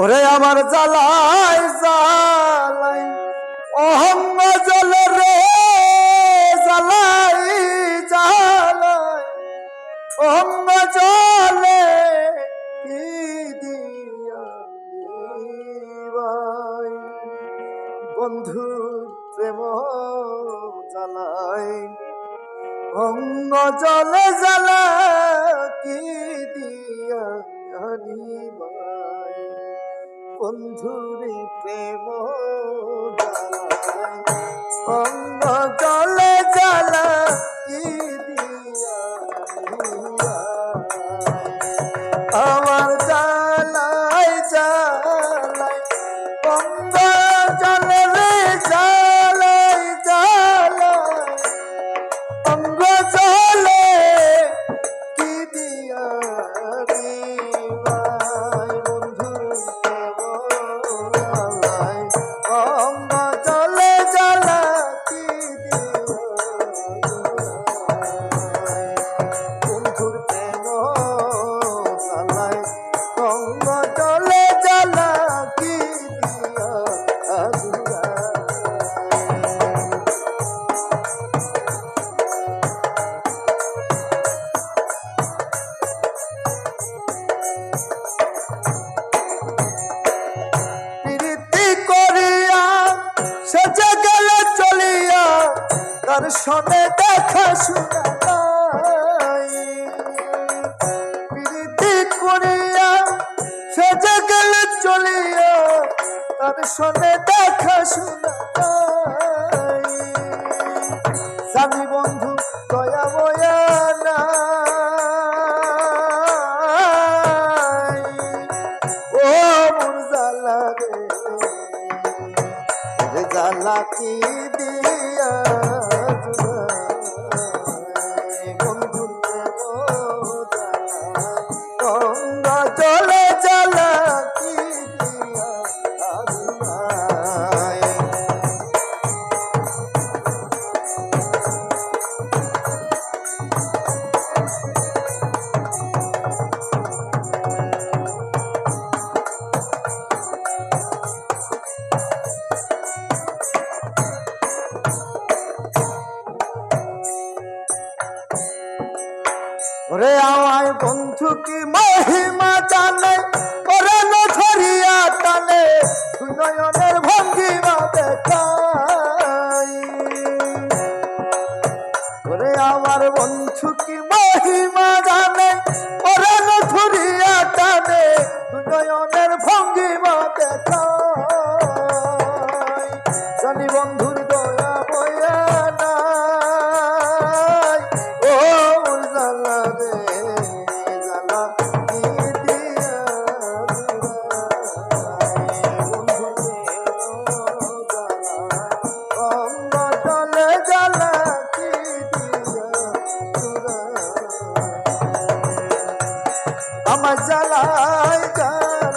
ওরে আমার জ্বালাই জ্বালাই। অহঙ্গ জল রে, জ্বালাই জ্বালাই। অহঙ্গ জলে বন্ধু, প্রেম জ্বালাই। অঙ্গ জলে জ্বালা কি দিয়া জানিবাই বন্ধুরে প্রেম অঙ্গ জলে জ্বালা কি আমার জ্বালাই জ্বালাই অঙ্গ সনে দেখা শোনা। প্রীতি করিয়া সেজে গেল চলিয়া তার সনে দেখা শোনা। জানি বন্ধু, দয়া বয়া নাই ও মোর জালা দিয়া ঝুঁকি মহিমা জানে করে নজরিয়া টানে নয়নের ভঙ্গিমা দেখাই। করে আমার বন্ধু কি মহিমা জানে করে নজরিয়া টানে নয়নের ভঙ্গিমা দেখাই। জানি বন্ধুর দয়া বয়া যায়